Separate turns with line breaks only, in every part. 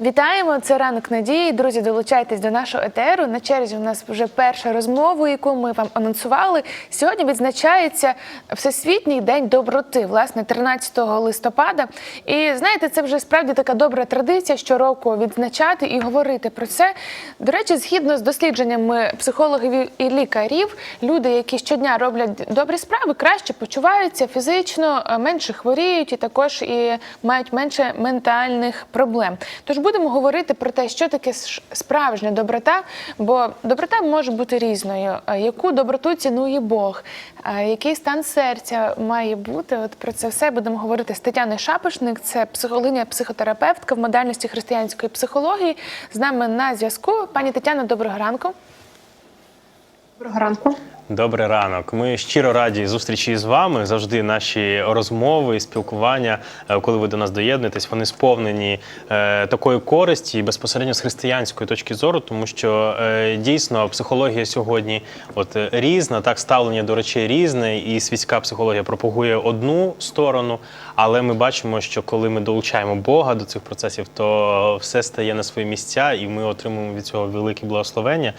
Вітаємо! Це ранок надії. Друзі, долучайтесь до нашого етеру. На черзі у нас вже перша розмова, яку ми вам анонсували. Сьогодні відзначається Всесвітній день доброти, власне, 13 листопада. І знаєте, це вже справді така добра традиція щороку відзначати і говорити про це. До речі, згідно з дослідженнями психологів і лікарів, люди, які щодня роблять добрі справи, краще почуваються фізично, е, менше хворіють і також і мають менше ментальних проблем. Тож будемо говорити про те, що таке справжня доброта, бо доброта може бути різною. Яку доброту цінує Бог, який стан серця має бути? От про це все будемо говорити з Тетяною Шапошник, це психологиня, психотерапевтка в модальності християнської психології. З нами на зв'язку. Пані Тетяно, доброго ранку.
Доброго ранку.
Добрий ранок. Ми щиро раді зустрічі з вами. Завжди наші розмови і спілкування, е, коли ви до нас доєднуєтесь, вони сповнені е, такої користі безпосередньо з християнської точки зору, тому що е, дійсно психологія сьогодні от різна, так ставлення до речей різне, і світська психологія пропагує одну сторону. Але ми бачимо, що коли ми долучаємо Бога до цих процесів, то все стає на свої місця, і ми отримуємо від цього велике благословення.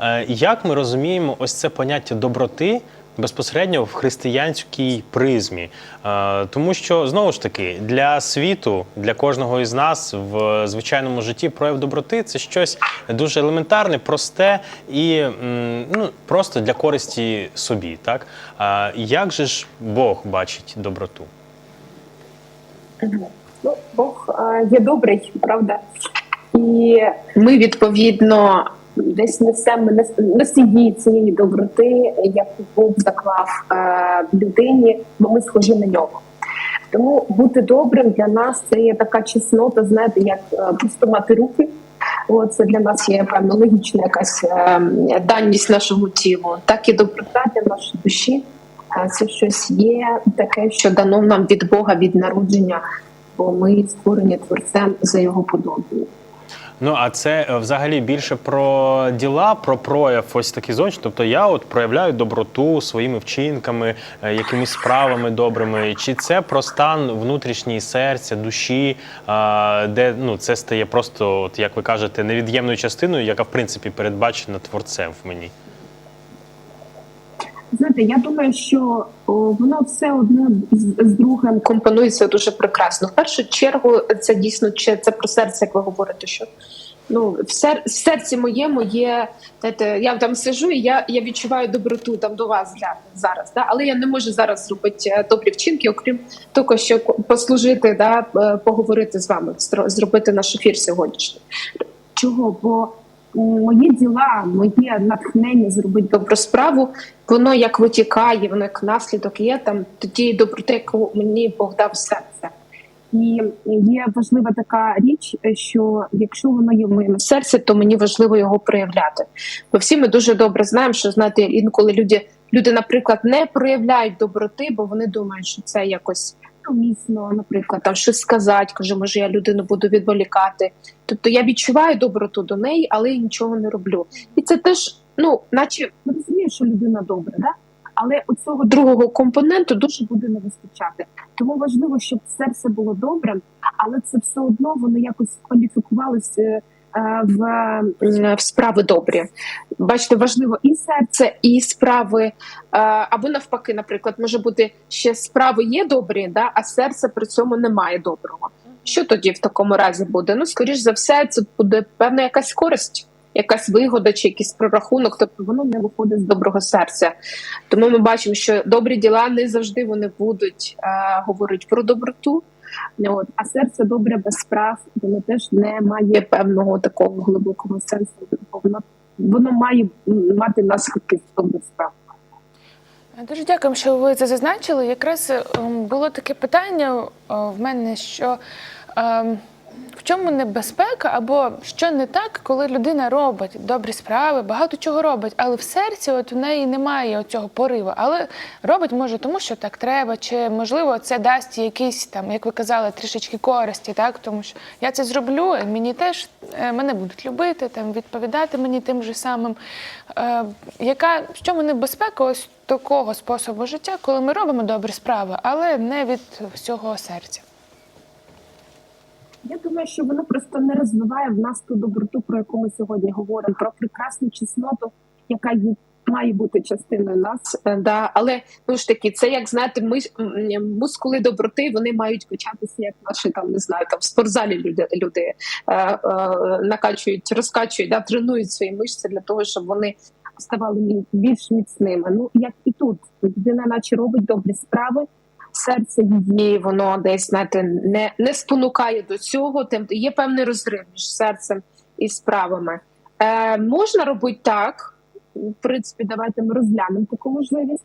Е, Як ми розуміємо ось це поняття доброти безпосередньо в християнській призмі? Е, Тому що знову ж таки для світу, для кожного із нас в звичайному житті прояв доброти це щось дуже елементарне, просте і ну, просто для користі собі. Так? Як же ж Бог бачить доброту?
Ну, Бог є добрий, правда? І ми відповідно десь несемо нес- носії цієї доброти, яку Бог заклав е, в людині, бо ми схожі на нього. Тому бути добрим для нас це є така чеснота, знаєте, як е, просто мати руки. От, це для нас є певно логічна якась е, даність нашому тілу, так і доброта для нашої душі. Е, Це щось є таке, що дано нам від Бога від народження, бо ми створені творцем за його подобою.
Ну а це е, взагалі більше про діла, про прояв ось такий зовнішній. Тобто я от проявляю доброту своїми вчинками, е, якимись справами добрими. Чи це про стан внутрішній серця, душі, де ну це стає просто, от як ви кажете, невід'ємною частиною, яка в принципі передбачена творцем в мені.
Знаєте, я думаю, що о, воно все одне з, з другим компонується дуже прекрасно. В першу чергу, це дійсно чи- це про серце, як ви говорите, що ну в, сер, в серці моєму є знаєте, я там сижу і я, я відчуваю доброту там до вас для зараз. Да? Але я не можу зараз зробити е, добрі вчинки, окрім того, що послужити, да, поговорити з вами, зро- зробити наш ефір сьогоднішній. Чого? Бо мої діла, моє натхнення зробити добру справу, воно як витікає, воно як наслідок є там тоді доброти, яку мені Бог дав серце. І є важлива така річ, що якщо воно є в моєму серці, то мені важливо його проявляти. Бо всі ми дуже добре знаємо, що знаєте, інколи люди, люди, наприклад, не проявляють доброти, бо вони думають, що це якось умісно, наприклад, там щось сказати, каже, може, я людину буду відволікати. Тобто я відчуваю доброту до неї, але я нічого не роблю. І це теж, ну, наче розумію, що людина добра, да? але оцього другого компоненту дуже буде не вистачати. Тому важливо, щоб серце було добрим, але це все одно воно якось кваліфікувалося е, в, в справи добрі. Бачите, важливо і серце, і справи, е, або навпаки, наприклад, може бути ще справи є добрі, да, а серце при цьому немає доброго. Що тоді в такому разі буде? Ну, скоріш за все, це буде певна якась користь, якась вигода чи якийсь прорахунок, тобто воно не виходить з доброго серця. Тому ми бачимо, що добрі діла не завжди вони будуть е, говорити про доброту. От, а серце добре без справ, воно теж не має певного такого глибокого сенсу. Воно, воно має мати наслідки з добрих справ.
Дуже дякую, що ви це зазначили. Якраз ем, було таке питання е, в мене, що ем, в чому небезпека, або що не так, коли людина робить добрі справи, багато чого робить, але в серці от в неї немає цього пориву. Але робить може тому, що так треба, чи можливо це дасть якийсь там, як ви казали, трішечки користі, так тому що я це зроблю, мені теж е, мене будуть любити, там відповідати мені тим же самим. Е, яка в чому небезпека ось такого способу життя, коли ми робимо добрі справи, але не від всього серця?
Я думаю, що воно просто не розвиває в нас ту доброту, про яку ми сьогодні говоримо, про прекрасну чесноту, яка. Має бути частиною нас, Е, да. але ну ж таки, це як знаєте, ми мускули доброти, вони мають качатися, як наші там не знаю, там в спортзалі люди люди е, е, накачують, розкачують, да, тренують свої мишці для того, щоб вони ставали більш міцними. Ну як і тут людина, наче робить добрі справи, серце її воно десь знаєте, не, не спонукає до цього. Тим є певний розрив між серцем і справами. Е, можна робити так. В принципі, давайте ми розглянемо таку можливість.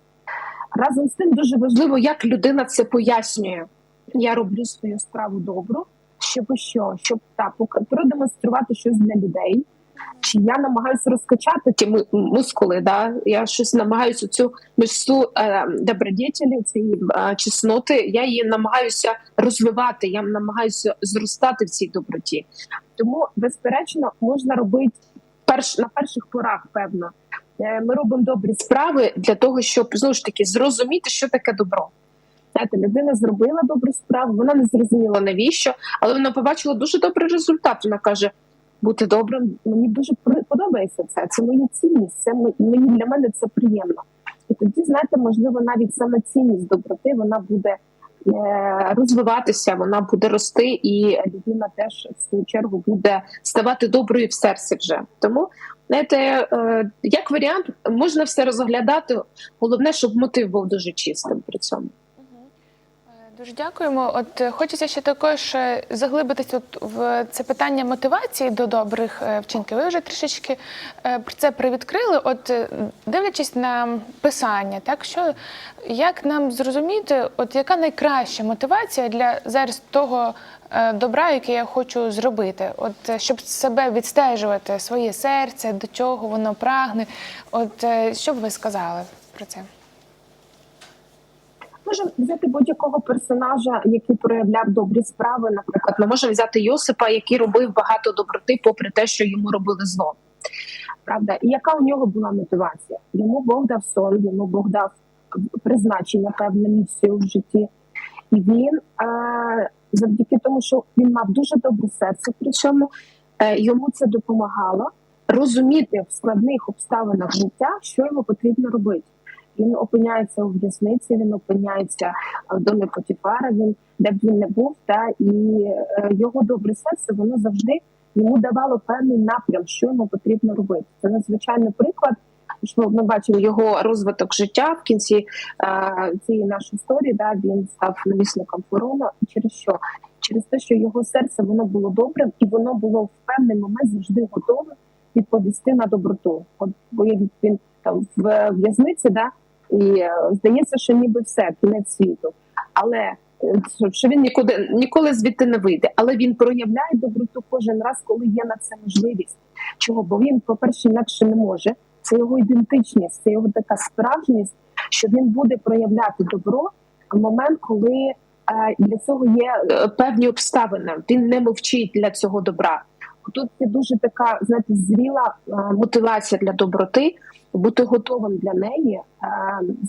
Разом з тим дуже важливо, як людина це пояснює. Я роблю свою справу добру, щоб що? Щоб так продемонструвати щось для людей. Чи я намагаюся розкачати ті му- мускули? Да? Я щось намагаюся цю мишцю е, добродетелі, цієї е, чесноти, я її намагаюся розвивати, я намагаюся зростати в цій доброті. Тому, безперечно, можна робити перш на перших порах, певно. Е, Ми робимо добрі справи для того, щоб знову ж таки зрозуміти, що таке добро. Знаєте, людина зробила добру справу, вона не зрозуміла навіщо, але вона побачила дуже добрий результат. Вона каже: бути добрим, мені дуже подобається це. Це моя цінність. Це мені для мене це приємно. І тоді, знаєте, можливо, навіть саме цінність доброти вона буде е, розвиватися, вона буде рости, і людина теж в свою чергу буде ставати доброю в серці вже. Тому знаєте, е, як варіант, можна все розглядати. Головне, щоб мотив був дуже чистим при цьому.
Дуже дякуємо. От е, хочеться ще також е, заглибитись от в це питання мотивації до добрих е, вчинків. Ви вже трішечки про це привідкрили. От дивлячись на писання, так що як нам зрозуміти, от яка найкраща мотивація для зараз того добра, яке я хочу зробити, от щоб себе відстежувати своє серце, до чого воно прагне. От що б ви сказали про це?
Можемо взяти будь-якого персонажа, який проявляв добрі справи. Наприклад, ми можемо взяти Йосипа, який робив багато доброти, попри те, що йому робили зло. Правда, і яка у нього була мотивація? Йому Бог дав сон, йому Бог дав призначення, певне місію в житті. І він е, завдяки тому, що він мав дуже добре серце, при цьому е, йому це допомагало розуміти в складних обставинах життя, що йому потрібно робити. Він опиняється у в'язниці, він опиняється в домі Потіфара, він де б він не був, та і е, його добре серце воно завжди йому давало певний напрям, що йому потрібно робити. Це надзвичайний приклад. Що ми бачимо його розвиток життя в кінці е, цієї нашої історії. Да, він став намісником фараона. Через що? Через те, що його серце воно було добрим, і воно було в певний момент завжди готове відповісти на доброту. От бо він там в в'язниці, да, і е, здається, що ніби все, кінець світу. Але е, що- він нікуди ніколи звідти не вийде. Але він проявляє доброту кожен раз, коли є на це можливість. Чого? Бо він, по-перше, інакше не може. Це його ідентичність, це його така справжність, що він буде проявляти добро в момент, коли е, для цього є певні обставини. Він не мовчить для цього добра. Тут є дуже така, знаєте, зріла е, мотивація для доброти, бути готовим для неї, е,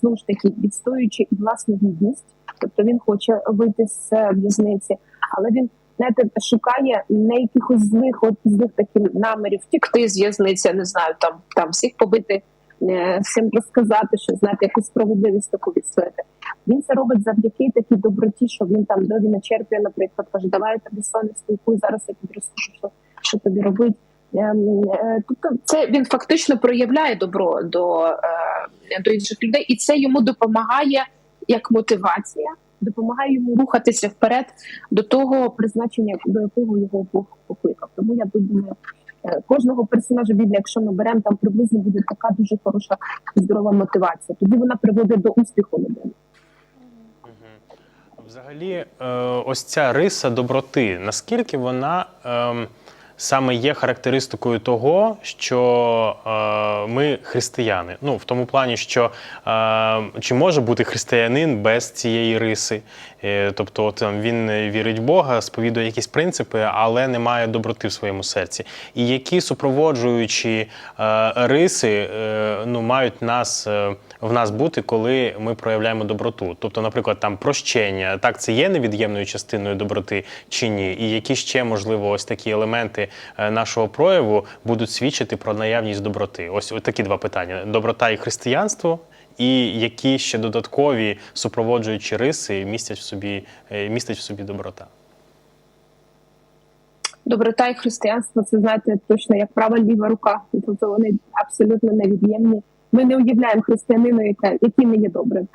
знову ж таки відстоюючи і власну гідність. Тобто він хоче вийти з е, в'язниці, але він знаєте, шукає не якихось злих, от злих таких намірів втікти з в'язниці, не знаю, там там всіх побити, всім розказати, що знаєте, якусь справедливість таку відстояти. Він це робить завдяки такій доброті, що він там до він черпає, наприклад, каже, давай я тобі соне спілкуй, зараз я розкажу, що, що тобі робить. Ем, е, Тобто, це він фактично проявляє добро до, е, до інших людей, і це йому допомагає як мотивація, допомагає йому рухатися вперед до того призначення, до якого його Бог покликав. Тому я думаю, е, кожного персонажа Біблії, якщо ми беремо, там приблизно буде така дуже хороша здорова мотивація. Тоді вона приводить до успіху людини.
Взагалі, ось ця риса доброти, наскільки вона ем, саме є характеристикою того, що е, ми християни? Ну, в тому плані, що е, чи може бути християнин без цієї риси? Е, тобто, там, він вірить в Бога, сповідує якісь принципи, але не має доброти в своєму серці. І які супроводжуючі е, риси е, ну, мають нас е, в нас бути, коли ми проявляємо доброту? Тобто, наприклад, там прощення, так це є невід'ємною частиною доброти чи ні? І які ще можливо ось такі елементи е, нашого прояву будуть свідчити про наявність доброти? Ось такі два питання: доброта і християнство. І які ще додаткові супроводжуючі риси містять в собі е, містить в собі доброта?
доброта і християнство це знаєте точно як права ліва рука. Тобто вони абсолютно невід'ємні. Ми не уявляємо християнину, яка який не є добрим.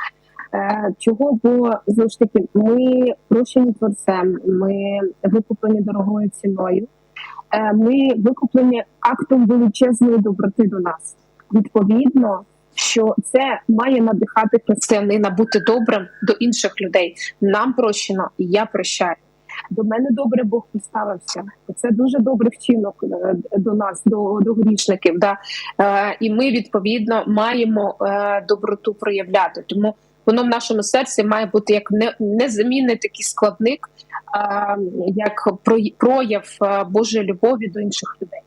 Е, чого? Бо знову ж таки, ми прощені творцем, ми викуплені дорогою ціною. Е, ми викуплені актом величезної доброти до нас. Відповідно, що це має надихати християнина бути добрим до інших людей. Нам прощено, і я прощаю. До мене добре Бог поставився. Це дуже добрий вчинок е, до нас, до, до грішників. Да? Е, і ми відповідно маємо е, доброту проявляти. Тому воно в нашому серці має бути як не, незамінний такий складник, е, як про- прояв е, Божої любові до інших людей.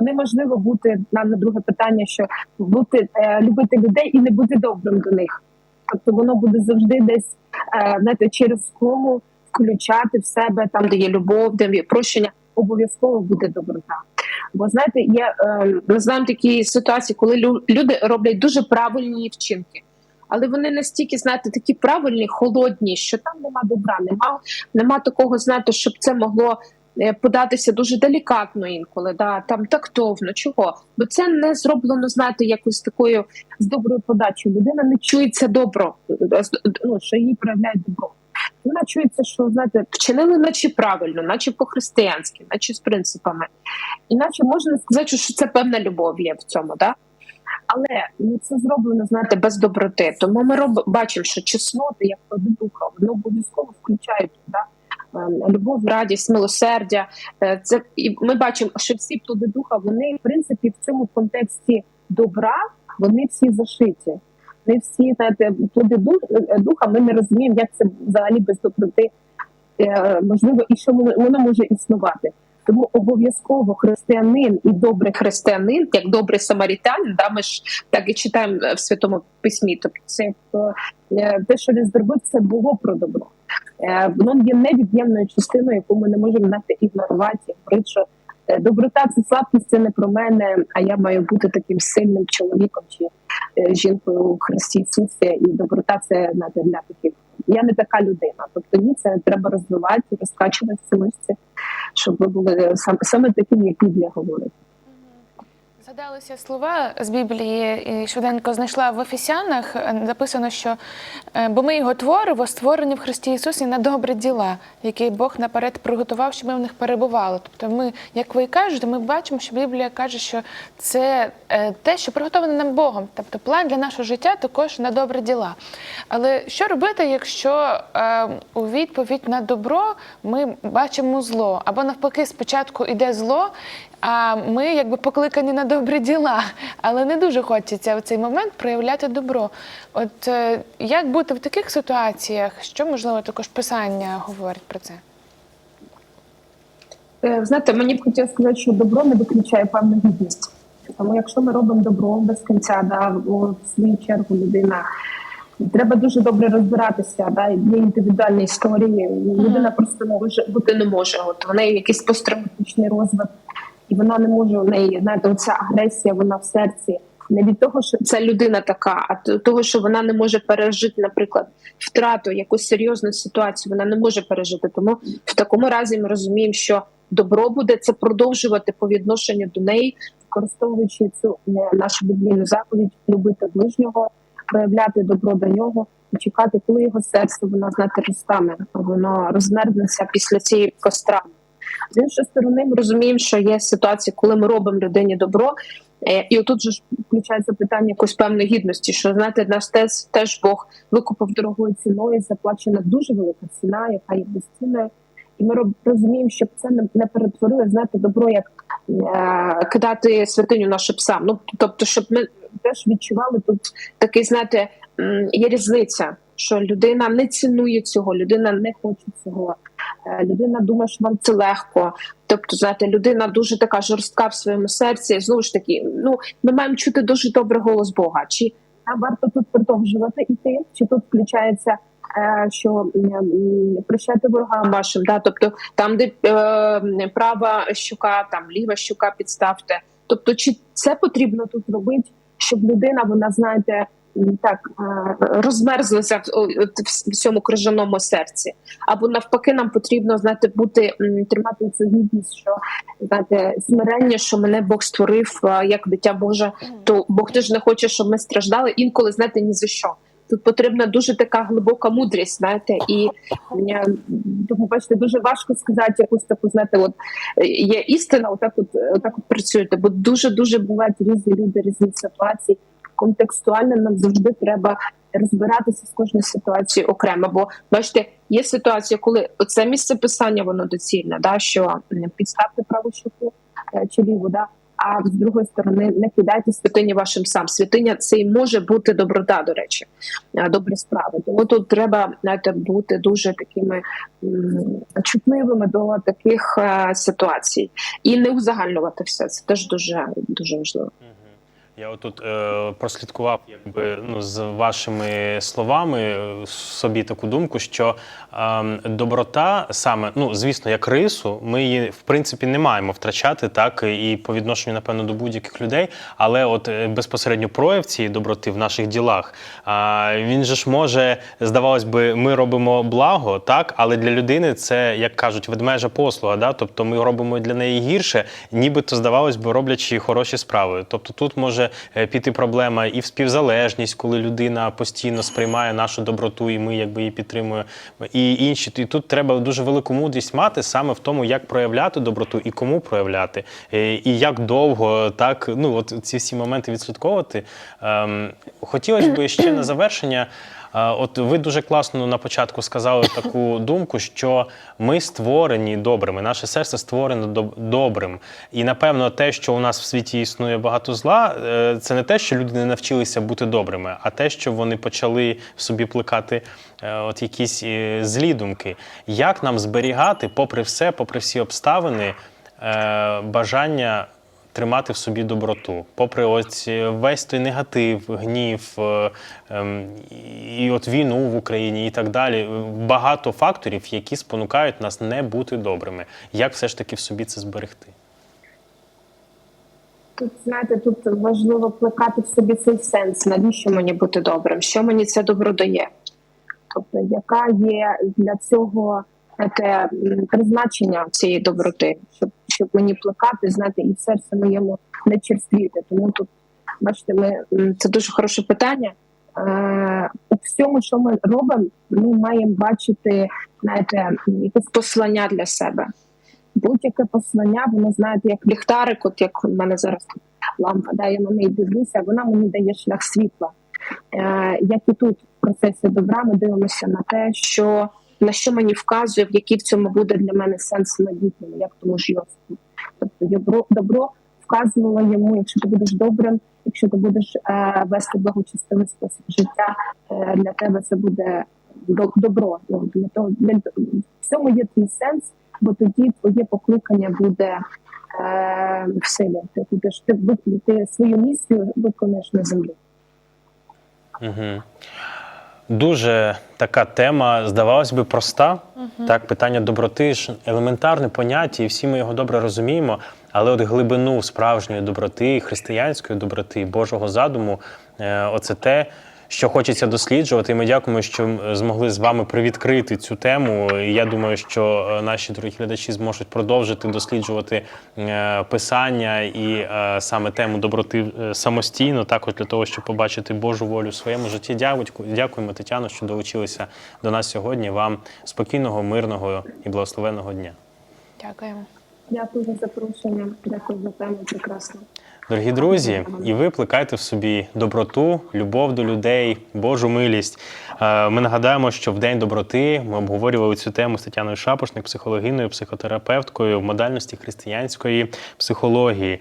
Вони можливо бути нам на друге питання, що бути е, любити людей і не бути добрим до них. Тобто воно буде завжди десь е, знаєте, через кому включати в себе там, де є любов, де є прощення, обов'язково буде доброта. Бо знаєте, є е, ми знаємо такі ситуації, коли лю- люди роблять дуже правильні вчинки. Але вони настільки, знаєте, такі правильні, холодні, що там нема добра, нема, нема такого, знаєте, щоб це могло е, податися дуже делікатно інколи, да, там тактовно, чого? Бо це не зроблено, знаєте, якось такою з доброю подачею. Людина не чується добро, е, ну, що їй проявляють добро. Вона чується, що знаєте, вчинили наче правильно, наче по-християнськи, наче з принципами. Іначе можна сказати, що це певна любов є в цьому, да? Але це зроблено, знаєте, без доброти. Тому ми роб... бачимо, що чесноти, як духа, вони обов'язково включають да? ем, любов, радість, милосердя. Е, Це і ми бачимо, що всі плоди духа, вони в принципі в цьому контексті добра, вони всі зашиті. Ми всі знаєте, плоди е, духа, ми не розуміємо, як це взагалі без доброти е, можливо, і що воно, може існувати. Тому обов'язково християнин і добрий християнин, як добрий самарітянин, да, ми ж так і читаємо в святому письмі. Тобто це е, те, що він зробив, це було про добро. Е, Воно є невід'ємною частиною, яку ми не можемо знати ігнорувати. Говорить, що е, доброта це слабкість, це не про мене, а я маю бути таким сильним чоловіком чи е, жінкою у Христі Ісусі. І доброта це для таких. Я не така людина. Тобто ні, це треба розвивати, розкачувати в щоб ви були саме, саме такими, як Біблія говорить.
Згадалися слова з Біблії, і швиденько знайшла в Ефесянах. е, Написано, що е, бо ми його творимо, створені в Христі Ісусі на добрі діла, які Бог наперед приготував, щоб ми в них перебували. Тобто, ми, як ви кажете, ми бачимо, що Біблія каже, що це е, те, що приготоване нам Богом. Тобто план для нашого життя також на добрі діла. Але що робити, якщо е, у відповідь на добро ми бачимо зло, або навпаки, спочатку йде зло, а ми якби покликані на добрі діла, але не дуже хочеться в цей момент проявляти добро. От е, як бути в таких ситуаціях? Що можливо також писання говорить про це?
Е, Знаєте, мені б хотілося сказати, що добро не виключає певну гідність. Тому якщо ми робимо добро без кінця, да, в свою чергу людина. Треба дуже добре розбиратися, да, є індивідуальні історії. Людина просто може бути не може. От в неї якийсь посттравматичний розвиток, і вона не може у неї знаєте, оця агресія, вона в серці. Не від того, що ця людина така, а т- того, що вона не може пережити, наприклад, втрату, якусь серйозну ситуацію, вона не може пережити. Тому в такому разі ми розуміємо, що добро буде це продовжувати по відношенню до неї, використовуючи цю е, нашу біблійну заповідь, любити ближнього, проявляти добро до нього і чекати, коли його серце воно знаєте, розтане, воно розмерзнеться після цієї кострами. З іншої сторони, ми розуміємо, що є ситуації, коли ми робимо людині добро, Е, І отут же включається питання якоїсь певної гідності, що знаєте, нас теж, теж Бог викупив дорогою ціною, заплачена дуже велика ціна, яка є безцінною. І ми розуміємо, щоб це не, перетворило, знаєте, добро, як е, кидати святиню нашим псам. Ну тобто, щоб ми теж відчували тут такий, знаєте, є різниця, що людина не цінує цього, людина не хоче цього. Е, Людина думає, що вам це легко. Тобто, знаєте, людина дуже така жорстка в своєму серці. Знову ж таки, ну ми маємо чути дуже добрий голос Бога. Чи Нам варто тут продовжувати іти, чи тут включається, е, що прощати ворогам вашим, да? тобто там, де е, права щука, там ліва щука підставте. Тобто, чи це потрібно тут робити, щоб людина, вона знаєте, так е, розмерзлася в, цьому крижаному серці, або навпаки, нам потрібно знаєте, бути тримати цю гідність, що знаєте, смирення, що мене Бог створив як дитя Боже, то Бог теж не хоче, щоб ми страждали інколи, знаєте, ні за що. Тут потрібна дуже така глибока мудрість, знаєте, і е, тому бачите, дуже важко сказати якусь таку, знаєте, от є істина, отак от отак от працюєте, бо дуже дуже бувають різні люди, різні ситуації. Контекстуально нам завжди треба розбиратися з кожною ситуацією окремо. Бо бачите, є ситуація, коли це місце писання воно доцільне, да що підставте праву щоку е, чи ліву, да. А з другої сторони, не кидайте святині вашим сам. Святиня це і може бути доброта, до речі, е, добрі справи. Тому тут треба знаєте, бути дуже такими чутливими до таких е, ситуацій і не узагальнювати все. Це теж дуже дуже важливо.
Я отут е, прослідкував якби, ну, з вашими словами е, собі таку думку, що е, доброта саме, ну, звісно, як рису, ми її в принципі не маємо втрачати так і по відношенню, напевно, до будь-яких людей, але от е, безпосередньо прояв цієї доброти в наших ділах, а, він же ж може, здавалось би, ми робимо благо, так, але для людини це, як кажуть, ведмежа послуга. Да? Тобто ми робимо для неї гірше, нібито здавалось би, роблячи хороші справи. Тобто тут може е, піти проблема і в співзалежність, коли людина постійно сприймає нашу доброту, і ми якби її підтримуємо, і інші. І тут треба дуже велику мудрість мати саме в тому, як проявляти доброту і кому проявляти, е, і як довго так. Ну от ці всі моменти відслідковувати. Ем, Хотілося б ще на завершення. Е, От ви дуже класно на початку сказали таку думку, що ми створені добрими, наше серце створено добрим. І напевно, те, що у нас в світі існує багато зла, е, це не те, що люди не навчилися бути добрими, а те, що вони почали в собі плекати е, от якісь злі думки. Як нам зберігати, попри все, попри всі обставини, бажання тримати в собі доброту, попри ось е, весь той негатив, гнів е, ем, і от війну в Україні і так далі. Е, Багато факторів, які спонукають нас не бути добрими. Як все ж таки в собі це зберегти?
Тут знаєте, тут важливо плекати в собі цей сенс, навіщо мені бути добрим, що мені це добро дає. Тобто, яка є для цього м, призначення цієї доброти, щоб, щоб мені плекати, знаєте, і серце моєму не черствіти. Тому тут, бачите, ми це дуже хороше питання. Е, у всьому, що ми робимо, ми маємо бачити, знаєте, якесь послання для себе будь-яке послання, воно знаєте, як ліхтарик, от як у мене зараз лампа, да, я на неї дивлюся, вона мені дає шлях світла. Е, як і тут в процесі добра ми дивимося на те, що на що мені вказує, в який в цьому буде для мене сенс майбутньому, як тому ж Йосифу. Тобто добро, добро вказувало йому, якщо ти будеш добрим, якщо ти будеш е, вести благочестивий спосіб життя, е, для тебе це буде добро. Ну, для того для в цьому є твій сенс, бо тоді твоє покликання буде е, в силі. Ти будеш ти, ти свою місію виконуєш на землі.
Угу. Дуже така тема, здавалось би, проста. Так, питання доброти ж елементарне поняття, і всі ми його добре розуміємо. Але от глибину справжньої доброти, християнської доброти, Божого задуму е, оце те, що хочеться досліджувати. І ми дякуємо, що змогли з вами привідкрити цю тему. І я думаю, що е, наші дорогі глядачі зможуть продовжити досліджувати е, писання і е, саме тему доброти самостійно, також для того, щоб побачити Божу волю в своєму житті. Дякуємо, Тетяно, що долучилися до нас сьогодні. Вам спокійного, мирного і благословенного дня.
Дякуємо.
Дякую за запрошення. Дякую за тему. Прекрасно.
Дорогі друзі, і ви плекайте в собі доброту, любов до людей, Божу милість. Е, Ми нагадаємо, що в День доброти ми обговорювали цю тему з Тетяною Шапошник, психологиною, психотерапевткою в модальності християнської психології. Е,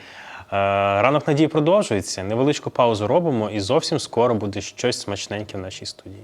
Ранок надії продовжується. Невеличку паузу робимо, і зовсім скоро буде щось смачненьке в нашій студії.